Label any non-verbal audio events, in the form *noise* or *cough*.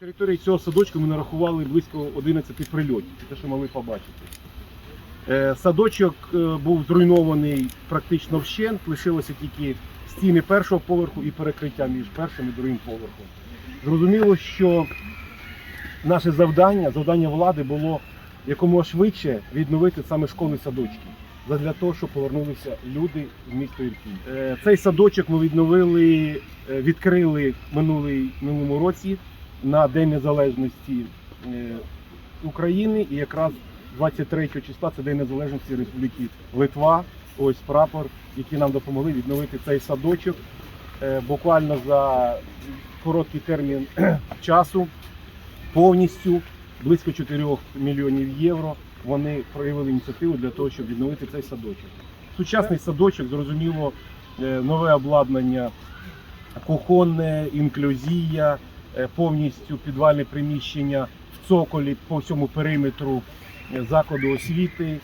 території цього садочку ми нарахували близько 11 прильотів, це те, що могли побачити. Е, Садочок е, був зруйнований практично вщент, лишилося тільки стіни першого поверху і перекриття між першим і другим поверхом. Зрозуміло, що наше завдання, завдання влади було якомога швидше відновити саме школи садочки. Для того, щоб повернулися люди в місто Ірпінь. Е, Цей садочок ми відновили, відкрили минулий минулому році на День Незалежності е, України і якраз 23 числа це День Незалежності Республіки Литва. Ось прапор, які нам допомогли відновити цей садочок. Е, Буквально за короткий термін *clears throat* часу повністю близько 4 мільйонів євро вони проявили ініціативу для того, щоб відновити цей садочок. Сучасний садочок, зрозуміло, е, нове обладнання, кухонне, інклюзія, повністю підвальне приміщення в цоколі по всьому периметру е, закладу освіти,